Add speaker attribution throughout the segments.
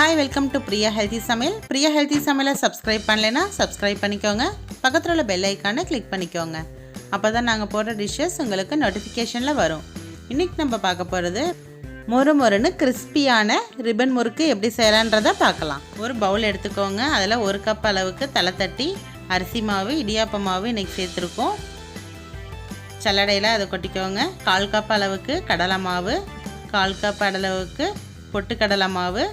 Speaker 1: Hi welcome to Priya healthy சமையல் Priya healthy சமையலை subscribe பண்ணலைன்னா சப்ஸ்கிரைப் பண்ணிக்கோங்க. பக்கத்தில் உள்ள பெல் ஐக்கானை கிளிக் பண்ணிக்கோங்க. அப்போ தான் நாங்கள் போடுற டிஷ்ஷஸ் உங்களுக்கு நோட்டிஃபிகேஷனில் வரும். இன்றைக்கி நம்ம பார்க்க போகிறது மொறு மொறுன்னு கிறிஸ்பியான ரிப்பன் முறுக்கு எப்படி செய்யலான்றதை பார்க்கலாம். ஒரு பவுல் எடுத்துக்கோங்க. அதில் ஒரு கப் அளவுக்கு தலை தட்டி அரிசி மாவு இடியாப்ப மாவு இன்றைக்கி சேர்த்துருக்கோம். சல்லடையில் அதை கொட்டிக்கோங்க. கால் கப் அளவுக்கு கடலை மாவு கால் கப் அளவுக்கு பொட்டுக்கடலை மாவு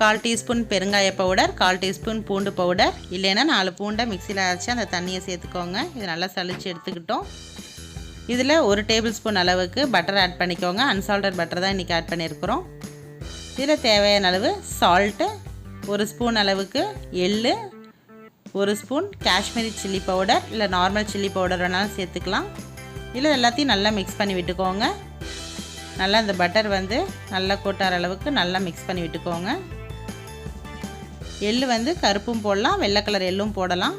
Speaker 1: கால் டீஸ்பூன் பெருங்காய பவுடர் கால் டீஸ்பூன் பூண்டு பவுடர் இல்லைன்னா நாலு பூண்டை மிக்சியில் அரைச்சி அந்த தண்ணியை சேர்த்துக்கோங்க. இது நல்லா சளிச்சு எடுத்துக்கிட்டோம். இதில் ஒரு டேபிள் ஸ்பூன் அளவுக்கு பட்டர் ஆட் பண்ணிக்கோங்க. அன்சால்டட் பட்டர் தான் இன்றைக்கி ஆட் பண்ணியிருக்கிறோம். இதில் தேவையான அளவு சால்ட்டு ஒரு ஸ்பூன் அளவுக்கு எள் ஒரு ஸ்பூன் காஷ்மீரி சில்லி பவுடர் இல்லை நார்மல் சில்லி பவுடர் வேணாலும் சேர்த்துக்கலாம். இல்லை எல்லாத்தையும் நல்லா மிக்ஸ் பண்ணி விட்டுக்கோங்க. நல்லா இந்த பட்டர் வந்து நல்லா கூட்டார அளவுக்கு நல்லா மிக்ஸ் பண்ணி விட்டுக்கோங்க. எள்ளு வந்து கருப்பும் போடலாம் வெள்ளை கலர் எள்ளும் போடலாம்.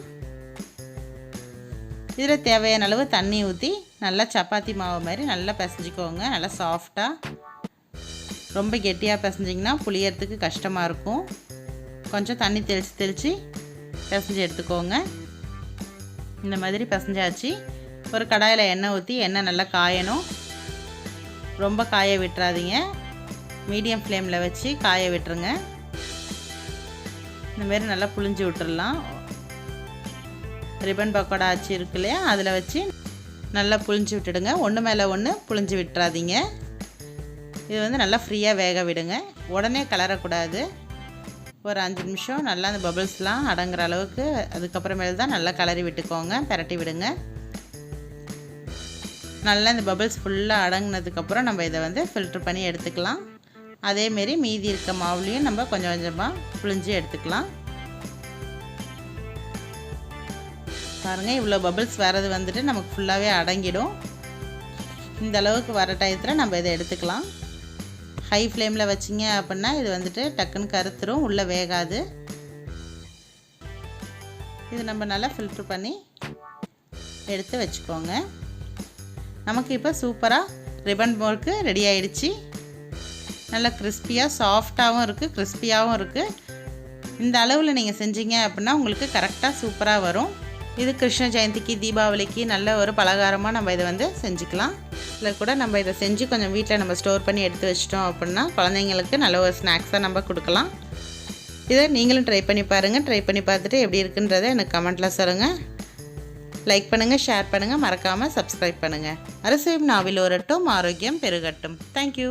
Speaker 1: இதில் தேவையான அளவு தண்ணி ஊற்றி நல்லா சப்பாத்தி மாவு மாதிரி நல்லா பிசைஞ்சிக்கோங்க நல்லா சாஃப்டாக ரொம்ப கெட்டியாக பிசைஞ்சிங்கன்னா புளியறதுக்கு கஷ்டமாக இருக்கும். கொஞ்சம் தண்ணி தெளித்து தெளித்து பிசைஞ்சு எடுத்துக்கோங்க. இந்த மாதிரி பிசைஞ்சாச்சு. ஒரு கடாயில் எண்ணெய் ஊற்றி எண்ணெய் நல்லா காயணும். ரொம்ப காய விட்டுறாதீங்க. மீடியம் ஃப்ளேமில் வச்சு காய விட்டுருங்க. இந்தமாரி நல்லா புளிஞ்சு விட்டுடலாம் ரிப்பன் பக்கோடா ஆச்சு இருக்கு இல்லையா? அதில் வச்சு நல்லா புளிஞ்சு விட்டுடுங்க. ஒன்று மேலே ஒன்று புளிஞ்சு விட்டுறாதீங்க. இது வந்து நல்லா ஃப்ரீயாக வேக விடுங்க. உடனே கலரக்கூடாது. ஒரு அஞ்சு நிமிஷம் நல்லா அந்த பபிள்ஸ்லாம் அடங்குற அளவுக்கு அதுக்கப்புறமேல தான் நல்லா கலரி விட்டுக்கோங்க. பரட்டி விடுங்க. நல்லா இந்த பபிள்ஸ் ஃபுல்லாக அடங்கினதுக்கப்புறம் நம்ம இதை வந்து ஃபில்ட்ரு பண்ணி எடுத்துக்கலாம். அதேமாரி மீதி இருக்க மாவுலேயும் நம்ம கொஞ்சம் கொஞ்சமாக புளிஞ்சு எடுத்துக்கலாம். பாருங்கள் இவ்வளோ பபிள்ஸ் வரது வந்துட்டு நமக்கு ஃபுல்லாகவே அடங்கிடும். இந்த அளவுக்கு வர டயத்தில் நம்ம இதை எடுத்துக்கலாம். ஹை ஃப்ளேமில் வச்சிங்க அப்படின்னா இது வந்துட்டு டக்குன்னு கருத்துரும் உள்ளே வேகாது. இது நம்ம நல்லா ஃபில்ட்ரு பண்ணி எடுத்து வச்சுக்கோங்க. நமக்கு இப்போ சூப்பராக ரிப்பன் போர்க்கு ரெடி ஆயிடுச்சு. நல்லா கிறிஸ்பியாக சாஃப்டாகவும் இருக்குது கிறிஸ்பியாகவும் இருக்குது இந்த அளவில் நீங்கள் செஞ்சீங்க அப்படின்னா உங்களுக்கு கரெக்டாக சூப்பராக வரும். இது கிருஷ்ண ஜெயந்திக்கு தீபாவளிக்கு நல்ல ஒரு பலகாரமாக நம்ம இதை வந்து செஞ்சுக்கலாம். இல்லை கூட நம்ம இதை செஞ்சு கொஞ்சம் வீட்டில் நம்ம ஸ்டோர் பண்ணி எடுத்து வச்சிட்டோம் அப்படின்னா குழந்தைங்களுக்கு நல்ல ஒரு ஸ்நாக்ஸாக நம்ம கொடுக்கலாம். இதை நீங்களும் ட்ரை பண்ணி பாருங்கள் ட்ரை பண்ணி பார்த்துட்டு எப்படி இருக்குன்றதை எனக்கு கமெண்ட்டில் சொல்லுங்கள் லைக் பண்ணுங்கள் ஷேர் பண்ணுங்கள் மறக்காமல் சப்ஸ்கிரைப் பண்ணுங்கள் அரசு நாவில் வரட்டும் ஆரோக்கியம் பெருகட்டும். தேங்க்யூ